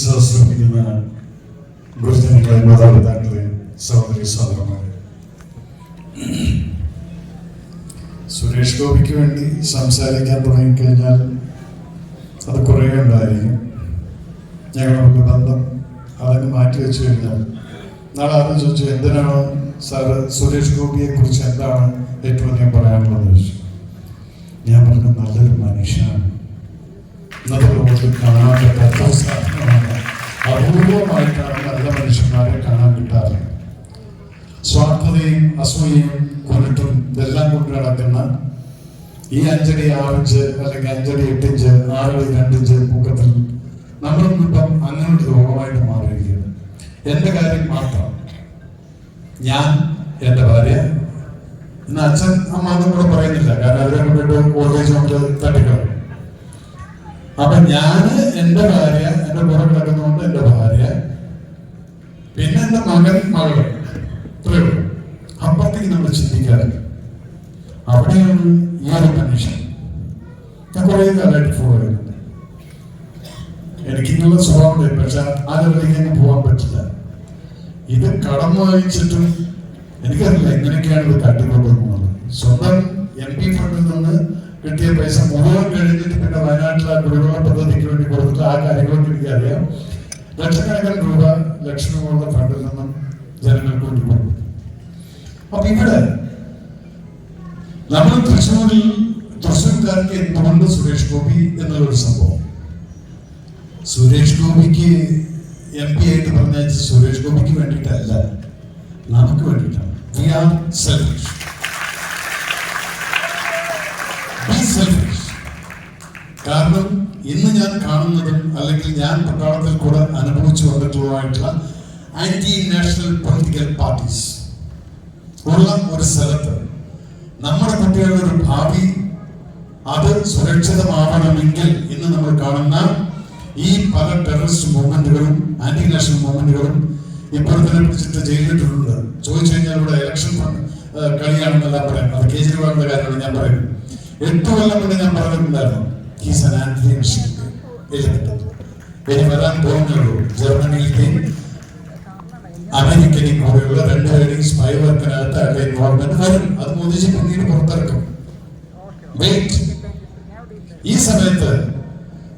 സഹസ്രമിക്കുന്ന ഗുരുജനങ്ങളെ മാതാപിതാക്കളെ സഹോദരി സഹോദരന്മാരെ. സുരേഷ് ഗോപിക്ക് വേണ്ടി സംസാരിക്കാൻ തുടങ്ങിക്കഴിഞ്ഞാൽ അത് കുറേ ഉണ്ടായിരിക്കും. ഞങ്ങളുടെ ബന്ധം അതങ്ങ് മാറ്റി വെച്ചു കഴിഞ്ഞാൽ നാളെ ആദ്യം ചോദിച്ചു എന്തിനാണ് സാറ് സുരേഷ് ഗോപിയെ കുറിച്ച് എന്താണ് ഏറ്റവും അധികം പറയാനുള്ളത്? ഞാൻ പറഞ്ഞ നല്ലൊരു മനുഷ്യനാണ്. ഇന്നത്തെ ലോകത്തിൽ കാണാൻ പറ്റാത്ത സാധനമാണ് അപൂർവമായിട്ടാണ് നല്ല മനുഷ്യന്മാരെ കാണാൻ കിട്ടാറ് സ്വാർത്ഥതയും അസൂയയും കൊണ്ടിട്ടും ഇതെല്ലാം കൊണ്ട് നടക്കുന്ന ഈ അഞ്ചടി ആറിഞ്ച് അല്ലെങ്കിൽ അഞ്ചടി എട്ടിഞ്ച് ആറടി രണ്ടിഞ്ച് പൊക്കത്തിൽ നമ്മളൊന്നും ഇപ്പം അങ്ങനെ ഒരു രോഗമായിട്ട് മാറിയിരിക്കുകയാണ് എന്റെ കാര്യം മാത്രം ഞാൻ എന്റെ ഭാര്യ ഇന്ന് അച്ഛൻ അമ്മ എന്നും കൂടെ പറയുന്നില്ല. കാരണം അവരെ കൊണ്ടിട്ട് ഓൾവേജ് കൊണ്ട് തട്ടിക്കളയും. അപ്പൊ ഞാൻ എന്റെ ഭാര്യ എന്റെ പുറം കിടക്കുന്നതുകൊണ്ട് എന്റെ ഭാര്യ. പിന്നെ എന്റെ മകൻ മകൾ ഇത്രയേ ഉള്ളൂ. അപ്പുറത്തേക്ക് നമ്മൾ ചിന്തിക്കാറില്ല അവിടെയാണ് ഈ ഒരു മനുഷ്യൻ ഞാൻ കുറെ കാലമായിട്ട് ഫോളോ ചെയ്യുന്നുണ്ട്. എനിക്കിങ്ങനെയുള്ള സ്വഭാവമുണ്ട് പക്ഷെ ആ ലെവലിലേക്ക് പോകാൻ പറ്റില്ല. ഇത് കടം വാങ്ങിച്ചിട്ടും എനിക്കറിയില്ല എങ്ങനെയൊക്കെയാണ് ഇത് തട്ടിക്കൊണ്ടുപോകുന്നത്. സ്വന്തം എം പി ഫണ്ടിൽ നിന്ന് കിട്ടിയ പൈസ മുഴുവൻ കഴിഞ്ഞിട്ട് പിന്നെ വയനാട്ടിലെ കുടിവെള്ള പദ്ധതിക്ക് വേണ്ടി കൊടുത്തിട്ട് ആ കാര്യങ്ങളൊക്കെ എനിക്കറിയാം ലക്ഷക്കണക്കിന് രൂപ ലക്ഷങ്ങളുടെ ഫണ്ടിൽ നിന്നും ജനങ്ങൾക്ക് വേണ്ടി കൊടുക്കും അപ്പൊ ഇവിടെ നമ്മൾ തൃശ്ശൂരിൽ തൃശ്ശൂർക്കാർക്ക് എന്തുകൊണ്ട് സുരേഷ് ഗോപി എന്നുള്ളൊരു സംഭവം. സുരേഷ് ഗോപിക്ക് എം പി ആയിട്ട് പറഞ്ഞ സുരേഷ് ഗോപിക്ക് വേണ്ടിയിട്ടല്ല നമുക്ക് വേണ്ടിയിട്ടാണ്. വി ആർ സെൽഫിഷ് ഇന്ന് ഞാൻ കാണുന്നതും അല്ലെങ്കിൽ ഞാൻ പട്ടാളത്തിൽ കൂടെ അനുഭവിച്ചു വന്നിട്ടുള്ളതായിട്ടുള്ള ആന്റി നാഷണൽ പൊളിറ്റിക്കൽ പാർട്ടീസ് ഉള്ള ഒരു സ്ഥലത്ത്. നമ്മുടെ കുട്ടികളുടെ ഒരു ഭാവി അത് സുരക്ഷിതമാവണമെങ്കിൽ ഇന്ന് നമ്മൾ കാണുന്ന ഈ പല ടെററിസ്റ്റ് മൂവ്മെന്റുകളും ആന്റി നാഷണൽ മൂവ്മെന്റുകളും ഇപ്പോൾ തന്നെ പിടിച്ചിട്ട് ജയിലിട്ടിട്ടുണ്ട് ചോദിച്ചു കഴിഞ്ഞാൽ ഇവിടെ ഇലക്ഷൻ കളിയാണെന്നെല്ലാം പറയാം അത് കേജ്രിവാളിന്റെ കാര്യമാണ് ഞാൻ പറയുന്നത്. എട്ട് കൊല്ലം മുന്നേ ഞാൻ പറഞ്ഞിട്ടുണ്ടായിരുന്നു. ആന്റി നാഷണൽ എലിമെന്റ് ഇനി വരാൻ പോകുന്നുള്ളൂ. ജർമ്മനിയിലെയും അമേരിക്കയിൽ കൂടെയുള്ള രണ്ടുപേരെയും സ്പൈ വർക്കിനകത്ത് അവരുടെ ഇൻവോൾവ്മെന്റ് വരും. അത് മോദിജി പിന്നീട് പുറത്തിറക്കും. വെയിറ്റ് ഈ സമയത്ത്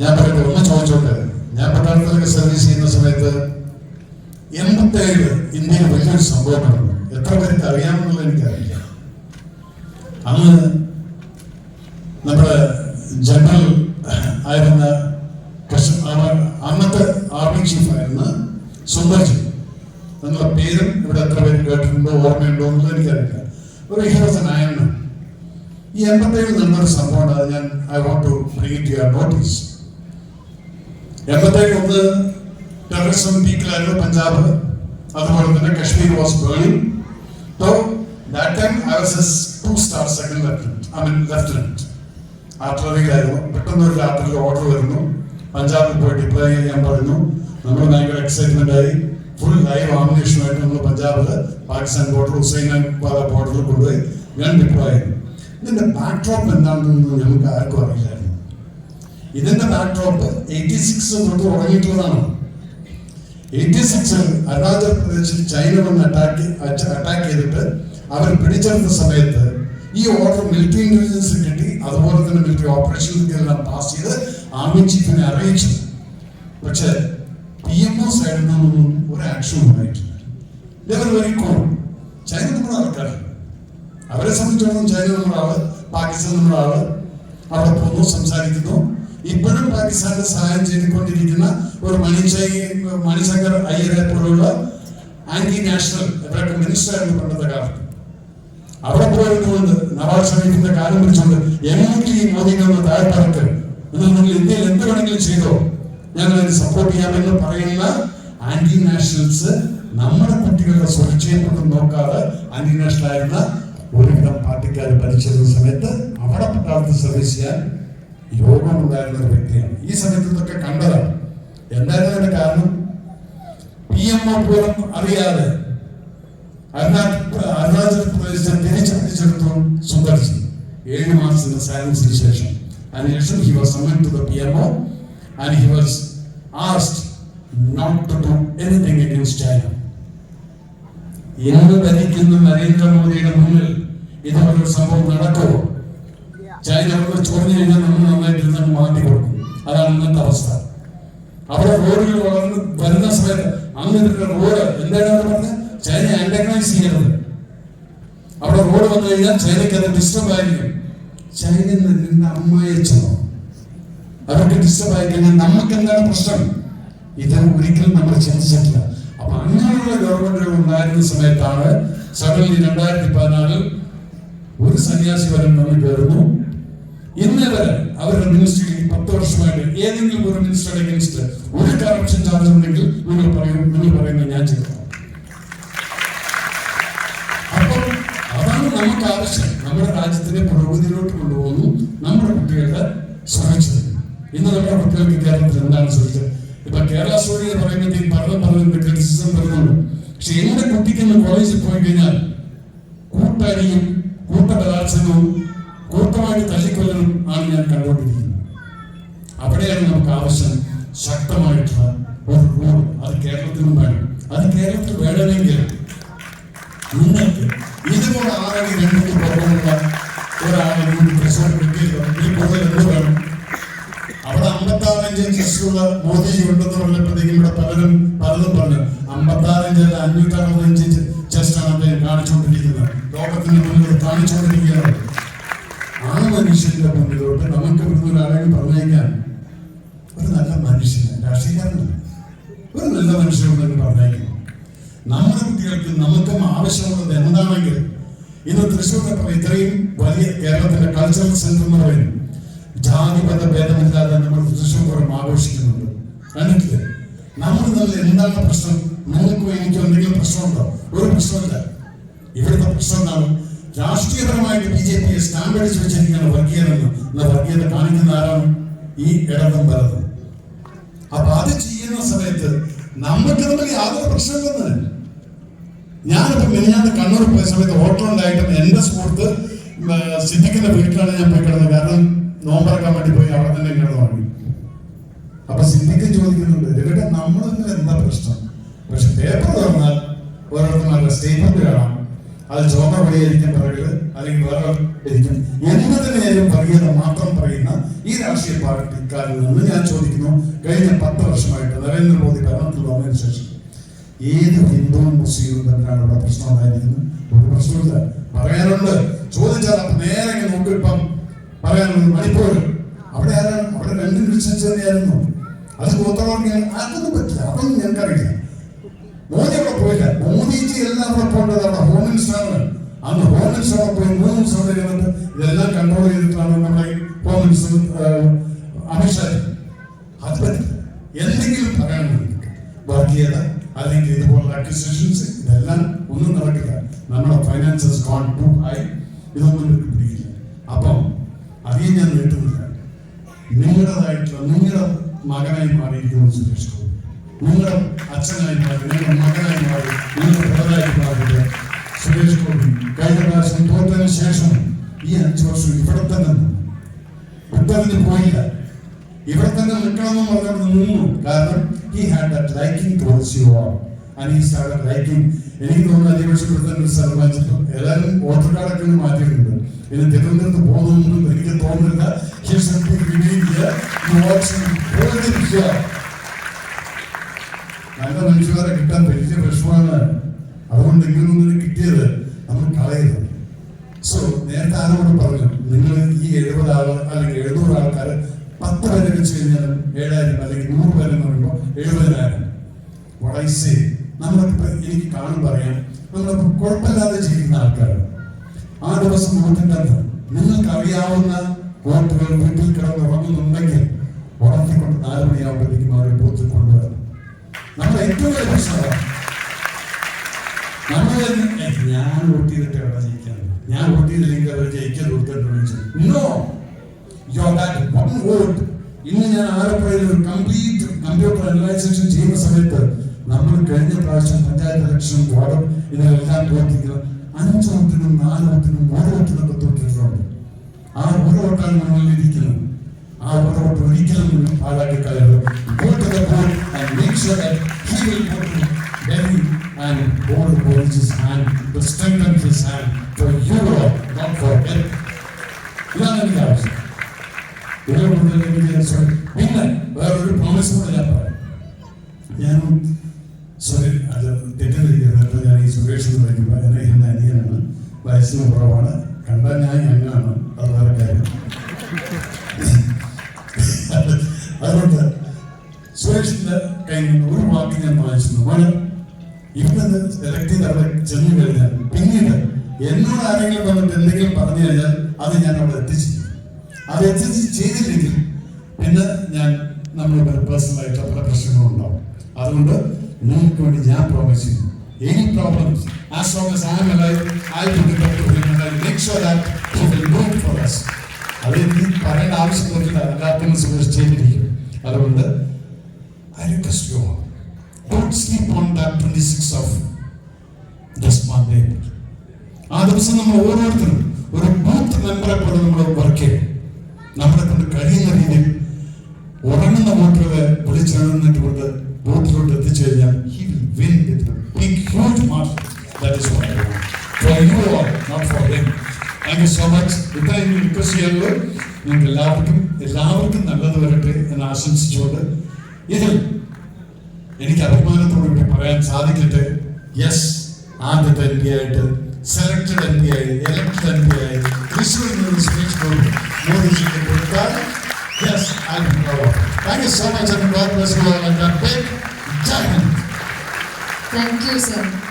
ഞാൻ പറയട്ടെ ഒന്ന് ചോദിച്ചോട്ടെ. ഞാൻ പട്ടാളത്തിലൊക്കെ സർവീസ് ചെയ്യുന്ന സമയത്ത് എൺപത്തേഴ് ഇന്ത്യയിൽ വലിയൊരു സംഭവം നടന്നു. എത്ര പേർക്ക് അറിയാമെന്നുള്ളത് എനിക്കറിയില്ല. അന്ന് നമ്മുടെ ജനറൽ ആയിരുന്ന അന്നത്തെ ആർമി ചീഫ് ആയിരുന്ന സുന്ദർജി. എന്നുള്ള പേരും ഇവിടെ എത്ര പേര് കേട്ടിട്ടുണ്ടോ ഓർമ്മയുണ്ടോ എന്നുള്ളത് എനിക്കറിയില്ല. ഒരു ഹീറോസ് നായണ്ണ ഈ എൺപത്തേഴ് നിന്നൊരു സംഭവമാണ് അത് ഞാൻ I want to bring your notice എൺപത്തേഴ് ഒന്ന് ടെററിസം പീക്കിലായിരുന്നു പഞ്ചാബ് അതുപോലെ തന്നെ Kashmir was burning time I was two star second lieutenant I mean lieutenant ആർട്ടിലറിയിലായിരുന്നു പെട്ടെന്ന് ഒരു രാത്രി ഓർഡർ വരുന്നു. പഞ്ചാബിൽ പോയി ഡിപ്ലോയ് ചെയ്യാൻ പറഞ്ഞു നമ്മൾ ഭയങ്കര എക്സൈറ്റ്മെന്റ് ആയി. ഫുൾ ലൈവ് ആമിനേഷനുമായിട്ട് നമ്മൾ പഞ്ചാബിൽ പാകിസ്ഥാൻ ബോർഡർ ഹുസൈൻ ബോർഡറിൽ കൊണ്ടുപോയി ഞാൻ ഡിപ്ലോയ് ചെയ്തു ഇതിന്റെ ബാക്ക്ഡ്രോപ്പ് എന്താണെന്ന് ഞങ്ങൾക്ക് ആർക്കും അറിയില്ലായിരുന്നു. ഇതിന്റെ ബാക്ക്ഡ്രോപ്പ് എയ്റ്റി സിക്സ് തൊട്ട് തുടങ്ങിയിട്ടുള്ളതാണ് എയ്റ്റി സിക്സിൽ അരുണാചൽ പ്രദേശിൽ ചൈന വന്ന് അറ്റാക്ക് അറ്റാക്ക് ചെയ്തിട്ട് അവർ പിടിച്ചെടുത്ത സമയത്ത് ഈ ഓർഡർ മിലിറ്ററി ഇന്റലിജൻസ് കിട്ടി. അതുപോലെ തന്നെ മിലിറ്ററി ഓപ്പറേഷൻസ് എല്ലാം പാസ് ചെയ്ത് ആർമി ചീഫിനെ അറിയിച്ചു. പക്ഷേ പി എം ഒ സൈഡിൽ നിന്നൊന്നും ഒരു ആക്ഷനും ഉണ്ടായിട്ടില്ല. ഇതേവർ വെരി കൂൾ ചൈന നമ്മുടെ ആൾക്കാരാണ്. അവരെ സംബന്ധിച്ചോളം ചൈന നമ്മുടെ പാകിസ്ഥാൻ നമ്മുടെ അവിടെ പോകുന്നു സംസാരിക്കുന്നു. ഇപ്പോഴും പാകിസ്ഥാന്റെ സഹായം ചെയ്തുകൊണ്ടിരിക്കുന്ന ഒരു മണിശൈ മണിശങ്കർ അയ്യരെ പോലുള്ള ആന്റി നാഷണൽ ഇവരൊക്കെ മിനിസ്റ്റർ ആയിരുന്നു പണ്ടത്തെ കാലത്ത്. അവിടെ പോയതുകൊണ്ട് നവാസ് ഷെരീഫിന്റെ കാലം പിടിച്ചുകൊണ്ട് എനിക്ക് ഈ മോദിനെ ഒന്ന് താഴ്ത്തിറക്ക് എന്നാൽ നിങ്ങൾ ഇന്ത്യയിൽ എന്ത് വേണമെങ്കിലും ചെയ്തോ ഞങ്ങൾ അതിന് സപ്പോർട്ട് ചെയ്യാമെന്ന് പറയുന്ന ആന്റി നാഷണൽസ് നമ്മുടെ കുട്ടികളുടെ സുരക്ഷയെ കൊണ്ട് നോക്കാതെ ആന്റി നാഷണൽ ആയിരുന്ന ഒരുവിധം പാർട്ടിക്കാർ ഭരിച്ചിരുന്ന സമയത്ത് അവിടെ പട്ടാളത്തിൽ സർവീസ് ചെയ്യാൻ യോഗമുണ്ടായിരുന്ന ഒരു വ്യക്തിയാണ്. ഈ സമയത്ത് ഇതൊക്കെ കണ്ടതാണ്. എന്തായിരുന്നു അതിന്റെ കാരണം? പി എം ഒ പോലും അറിയാതെ അരുണാചൽ അരുണാചൽ പ്രദേശ് തിരിച്ചടിച്ചെടുത്തു സുന്ദർജി ഏഴ് മാസത്തിന്റെ സയൻസിന് ശേഷം. അതിനുശേഷം he was summon to the P M O and he was asked not to do anything against China. ഇന്ന് ഭരിക്കുന്ന നരേന്ദ്രമോദിയുടെ മുന്നിൽ ഇതുപോലൊരു സംഭവം നടക്കുമോ ചൈന അവിടെ ചോദ്യം കഴിഞ്ഞാൽ നമ്മൾ നന്നായിട്ട് മാറ്റി കൊടുക്കും. അതാണ് ഇന്നത്തെ അവസ്ഥ. അവിടെ റോഡുകൾ വളർന്ന് വരുന്ന സമയത്ത് അങ്ങനത്തെ റോഡ് എന്താണ് അവർ പറഞ്ഞത് ചൈന അണ്ടർഗ്രൈസ് ചെയ്യരുത് അവിടെ റോഡ് വന്നു കഴിഞ്ഞാൽ ചൈനയ്ക്ക് അത് ഡിസ്റ്റർബ് ആയിരിക്കും. നിന്ന് നിന്റെ അമ്മയച്ചനോ അവർക്ക് ഡിസ്റ്റർബ് ആയി കഴിഞ്ഞാൽ നമുക്ക് എന്താണ് പ്രശ്നം? ഇത് ഒരിക്കലും നമ്മൾ ചിന്തിച്ചിട്ടില്ല. അപ്പൊ അങ്ങനെയുള്ള ഗവൺമെന്റുകൾ ഉണ്ടായിരുന്ന സമയത്താണ് സഡൻലി രണ്ടായിരത്തി പതിനാലിൽ ഒരു സന്യാസി വരം നമ്മൾ കയറുന്നു. ഇന്ന് വരെ അവരുടെ മിനിസ്റ്ററിൽ പത്ത് വർഷമായിട്ട് ഏതെങ്കിലും ഒരു മിനിസ്റ്ററുടെ അഗേൻസ്റ്റ് ഒരു കറപ്ഷൻ ചാർജ് ഉണ്ടെങ്കിൽ നിങ്ങൾ പറയും നിങ്ങൾ പറയുന്നത് ഞാൻ ചെയ്തു നമുക്ക് ആവശ്യം. നമ്മുടെ രാജ്യത്തിനെ പുരോഗതിയിലോട്ട് കൊണ്ടുപോകുന്നു. നമ്മുടെ കുട്ടികളുടെ സുരക്ഷിത ഇന്ന് നമ്മുടെ കുട്ടികൾക്ക് കേരളത്തിൽ എന്താണ് സുരക്ഷിത ഇപ്പൊ കേരള സ്റ്റോറി എന്ന് പറയുമ്പോഴത്തേക്ക് പഠനം പറഞ്ഞു ക്രിറ്റിസിസം വരുന്നുണ്ട് പക്ഷെ എന്റെ കുട്ടിക്ക് ഇന്ന് കോളേജിൽ പോയി കഴിഞ്ഞാൽ കൂട്ടടിയും കൂട്ടബലാത്സംഗവും കൂട്ടമായിട്ട് തല്ലിക്കൊല്ലലും ആണ് ഞാൻ കണ്ടുകൊണ്ടിരിക്കുന്നത്. അവിടെയാണ് നമുക്ക് ആവശ്യം ശക്തമായിട്ടുള്ള ഒരു റൂൾ അത് കേരളത്തിനും വേണം അത് കേരളത്തിൽ വേണമെങ്കിൽ ചെസ്റ്റുള്ള മോദിജി ഉണ്ടെന്ന് പറഞ്ഞപ്പോഴത്തേക്കും ഇവിടെ പലരും പലതും പറഞ്ഞു. അമ്പത്താറ് ഇഞ്ച് അല്ല അഞ്ഞൂറ്റി അറുപത്തഞ്ച് ഇഞ്ച് ചെസ്റ്റാണ് അദ്ദേഹം കാണിച്ചുകൊണ്ടിരിക്കുന്നത്. ലോകത്തിന് മുന്നിൽ കാണിച്ചുകൊണ്ടിരിക്കുകയാണ്. ആ മനുഷ്യന്റെ മുന്നിലോട്ട് നമുക്ക് ഇവിടുന്ന് ഒരാളെ പറഞ്ഞേക്കാൻ ഒരു നല്ല മനുഷ്യൻ രാഷ്ട്രീയക്കാരനല്ല. ഒരു നല്ല മനുഷ്യനുണ്ടെന്ന് പറഞ്ഞേക്കണം നമ്മുടെ കുട്ടികൾക്ക് നമുക്കും ആവശ്യമുള്ളത് എന്താണെങ്കിൽ ഇന്ന് തൃശ്ശൂർ ഇത്രയും വലിയ കേരളത്തിന്റെ കൾച്ചറൽ സെന്റർ എന്ന് പറയുന്നു ജാതിപത ഭേദമില്ലാതെ നമ്മൾ പൂരം ആഘോഷിക്കുന്നുണ്ട്. കണ്ടിട്ടില്ലേ നമ്മൾ തമ്മിൽ എന്താണ് പ്രശ്നം? നിങ്ങൾക്കോ എനിക്കോ എന്തെങ്കിലും പ്രശ്നമുണ്ടോ? ഒരു പ്രശ്നമില്ല. ഇവിടുത്തെ പ്രശ്നം എന്താണ്? രാഷ്ട്രീയപരമായിട്ട് ബി ജെ പിയെ സ്റ്റാമ്പ് അടിച്ച് വെച്ചിരിക്കുകയാണ് വർഗീയത എന്ന് എന്ന വർഗീയത കാണിക്കുന്ന ആരാണ്? ഈ ഇടതും വലതും അപ്പൊ അത് ചെയ്യുന്ന സമയത്ത് നമുക്ക് തമ്മിൽ യാതൊരു പ്രശ്നമില്ലെന്ന്. ഞാനിപ്പോ മിനിഞ്ഞാന്ന് കണ്ണൂർ പോയ സമയത്ത് ഓട്ടോ ഉണ്ടായിട്ടും എന്റെ സുഹൃത്ത് സിദ്ധിക്കുന്ന വീട്ടിലാണ് ഞാൻ പോയി കിടന്നത്. കാരണം നോമ്പറക്കാൻ വേണ്ടി പോയി അവിടെ തന്നെ കിടന്നു വാങ്ങി അപ്പൊ സിന്ധിക്ക് ചോദിക്കുന്നുണ്ട് ഇവിടെ നമ്മൾ തമ്മിൽ എന്താ പ്രശ്നം? പക്ഷെ പേപ്പർ തുറന്നാൽ ഓരോരുത്തന്മാരുടെ സ്റ്റേറ്റ്മെന്റ് കാണാം. അത് ചോമ വഴിയായിരിക്കും പറയുക അല്ലെങ്കിൽ വേറെ ഇരിക്കും. നേരം പറയുക മാത്രം പറയുന്ന ഈ രാഷ്ട്രീയ പാർട്ടിക്കാരിൽ നിന്ന് ഞാൻ ചോദിക്കുന്നു. കഴിഞ്ഞ പത്ത് വർഷമായിട്ട് നരേന്ദ്രമോദി ഭരണത്തിൽ വന്നതിന് ശേഷം ഏത് ഹിന്ദുവും മുസ്ലിമും തമ്മിലാണ് ഇവിടെ പ്രശ്നം ഉണ്ടായിരിക്കുന്നത്? ഒരു പ്രശ്നമില്ല പറയാനുണ്ട് ചോദിച്ചാൽ അപ്പൊ നേരെ ഇങ്ങനെ നോക്കും ഇപ്പം പറയാനുള്ളത് മണിപ്പൂർ. അവിടെ ആരാണ്? അവിടെ രണ്ടും ക്രിസ്ത്യൻസ് തന്നെയായിരുന്നു. അത് ഗോത്രവർഗീയ അതൊന്നും പറ്റില്ല. അതൊന്നും ഞങ്ങൾക്കറിയില്ല. മോദി അവിടെ പോയില്ല. മോദിജി എല്ലാം അവിടെ പോകേണ്ടത് അവിടെ ഹോം മിനിസ്റ്ററാണ് അന്ന് ഹോം മിനിസ്റ്റർ അവിടെ പോയി. മൂന്ന് ദിവസം അവിടെ ഇതെല്ലാം കൺട്രോൾ ചെയ്തിട്ടാണ് നമ്മുടെ ഹോം മിനിസ്റ്റർ അമിത്ഷാ അത് പറ്റില്ല. എന്തെങ്കിലും പറയാനുണ്ട് വർഗീയത അല്ലെങ്കിൽ ഇതുപോലുള്ള അക്വിസിഷൻസ് ഇതെല്ലാം ഒന്നും നടക്കില്ല. നമ്മുടെ ഫൈനാൻസസ് ഗോൺ ടു ഹൈ ഇതൊന്നും പിടിക്കില്ല. അപ്പം അധികം ഞാൻ നീട്ടുന്നില്ല നിങ്ങളുടേതായിട്ടുള്ള നിങ്ങളുടെ മകനായി മാറിയിരിക്കുന്നു സുരേഷ് ഗോപി. നിങ്ങളുടെ അച്ഛനായി മാറി നിങ്ങളുടെ മകനായി മാറി നിങ്ങളുടെ ബ്രദറായി മാറിയത് സുരേഷ് ഗോപി. കഴിഞ്ഞ പ്രാവശ്യം തോറ്റതിന് ശേഷം ഈ അഞ്ചു വർഷം ഇവിടെ തന്നെ. വിട്ടതിന് പോയില്ല. ഇവിടെ തന്നെ നിൽക്കണമെന്ന് പറഞ്ഞത് നിന്നു. കാരണം he had that liking towards you all and he started liking എനിക്ക് തോന്നുന്നു സ്ഥലം വാങ്ങിച്ചിട്ട് എല്ലാവരും വോട്ടർ കാർഡൊക്കെ ഒന്ന് ഇനി തിരുവനന്തപുരത്ത് പോകുന്നൊന്നും എനിക്ക് തോന്നുന്നില്ല. നല്ല മനുഷ്യരെ കിട്ടാൻ വലിയ വിഷമാണ് അതുകൊണ്ട് ഇങ്ങനൊന്നും കിട്ടിയത് നമ്മൾ കളയരുത്. സോ നേരത്തെ ആരോട് പറഞ്ഞു നിങ്ങൾ ഈ എഴുപത് ആൾ അല്ലെങ്കിൽ എഴുന്നൂറ് ആൾക്കാർ പത്ത് പേരെ വെച്ച് കഴിഞ്ഞാൽ ഏഴായിരം അല്ലെങ്കിൽ നൂറ് പേര് എന്ന് പറയുമ്പോൾ എഴുപതിനായിരം. വളൈസേ നമ്മളിപ്പോ എനിക്ക് കാണും പറയാം. നമ്മളിപ്പോ കുഴപ്പമില്ലാതെ ജീവിക്കുന്ന ആൾക്കാർ ആ ദിവസം നോക്കേണ്ടത് നിങ്ങൾക്കറിയാവുന്ന വോട്ടുകൾ വീട്ടിൽ കിടന്ന് ഉറങ്ങുന്നുണ്ടെങ്കിൽ ഉറങ്ങിക്കൊണ്ട് നാല് മണിയാകുമ്പോഴേക്കും അവരെ ബൂത്തിൽ കൊണ്ടുവരണം. നമ്മുടെ ഏറ്റവും വലിയ നമ്മൾ ഞാൻ വോട്ട് ചെയ്തിട്ട് അവിടെ ജയിക്കാൻ ഞാൻ വോട്ട് ചെയ്തില്ലെങ്കിൽ അവർ ജയിക്കാൻ കൊടുത്തിട്ടുണ്ടെന്ന് know you that one vote ഇന്ന് ഞാൻ ആലപ്പുഴയിൽ ഒരു കംപ്ലീറ്റ് കമ്പ്യൂട്ടർ അനലൈസേഷൻ ചെയ്യുന്ന സമയത്ത് നമ്മൾ കഴിഞ്ഞ പ്രാവശ്യം പഞ്ചായത്ത് ഇലക്ഷൻ വാർഡും ഇതിനെല്ലാം തോറ്റിക്കുന്നത് അഞ്ച് വോട്ടിനും നാല് വോട്ടിനും ഒരു വോട്ടിനൊക്കെ തോറ്റിട്ടുണ്ട് ആ വോട്ടാണ് നമ്മളിൽ ഇരിക്കുന്നത് ആ ഒരു ഒരിക്കലും നിങ്ങൾ പാഴാക്കി കളയരുത്. Vote the vote and and make sure that he will go to Delhi and hold Modi's hand to strengthen his hand for Europe, not for him. ഇതാണ് എനിക്ക് ആവശ്യം. ഞാൻ സോറി അത് തെറ്റിദ്ധരിക്കരുത് അപ്പോൾ ഞാൻ ഈ സുരേഷ് എന്ന് വിളിക്കുമ്പോൾ എന്നെ ഇന്ന് അനിയനാണ് വയസ്സിന് കുറവാണ്. കണ്ടാൽ ഞാൻ ഞങ്ങാണ് അത് വേറെ കാര്യം അതുകൊണ്ട് സുരേഷിന്റെ കയ്യിൽ നിന്ന് ഒരു വാക്ക് ഞാൻ വായിച്ചിരുന്നു. മോനെ ഇന്നത് സെലക്ട് ചെയ്ത് അവിടെ ചെന്നു കഴിഞ്ഞാൽ പിന്നീട് എന്നോട് ആരെങ്കിലും വന്നിട്ട് എന്തെങ്കിലും പറഞ്ഞു കഴിഞ്ഞാൽ അത് ഞാൻ അവിടെ എത്തിച്ചു അത് എത്തിച്ച് ചെയ്തില്ലെങ്കിൽ പിന്നെ ഞാൻ നമ്മൾ പേഴ്സണലായിട്ട് പല പ്രശ്നങ്ങളും ഉണ്ടാവും അതുകൊണ്ട് നിങ്ങൾക്ക് വേണ്ടി ഞാൻ പ്രോമിസ് ചെയ്യുന്നു. Any problems. As long as I am alive, I will look up to him and I will make sure that he will do it for us. അത് എനിക്ക് പറയേണ്ട ആവശ്യമില്ല എല്ലാത്തിനും സുരേഷ് ചെയ്തിരിക്കും അതുകൊണ്ട് I request you all, sleep on that 26th of this month. April. ആ ദിവസം നമ്മൾ ഓരോരുത്തരും ഒരു ബൂത്ത് മെമ്പറെ പോലെ നമ്മൾ വർക്ക് ചെയ്യും നമ്മളെ കൊണ്ട് കഴിയുന്ന രീതിയിൽ ഉറങ്ങുന്ന വോട്ടുകളെ വിളിച്ചെഴുന്നിട്ട് കൊണ്ട് ബൂത്തിലോട്ട് എത്തിച്ചു കഴിഞ്ഞാൽ he will win a big huge margin. That is what I want. For you all, not for him. Thank you so much. ഇത്രയും റിക്വസ്റ്റ് ചെയ്യുന്നത് നിങ്ങൾക്ക് എല്ലാവർക്കും എല്ലാവർക്കും നല്ലത് വരട്ടെ എന്ന് ആശംസിച്ചുകൊണ്ട് ഇതിൽ എനിക്ക് അഭിമാനത്തോടുകൂടി പറയാൻ സാധിക്കട്ടെ യെസ് ആദ്യത്തെ എം പി ആയിട്ട് സെലക്ടഡ് എം പി ആയി എലക്ടഡ് എം പി ആയി തൃശ്ശൂരിൽ നിന്ന് സുരേഷ് ഗോപി മോദിജിക്ക് കൊടുത്താൽ yes I thank you so much and God bless you all and big Jai Hind Thank you, sir.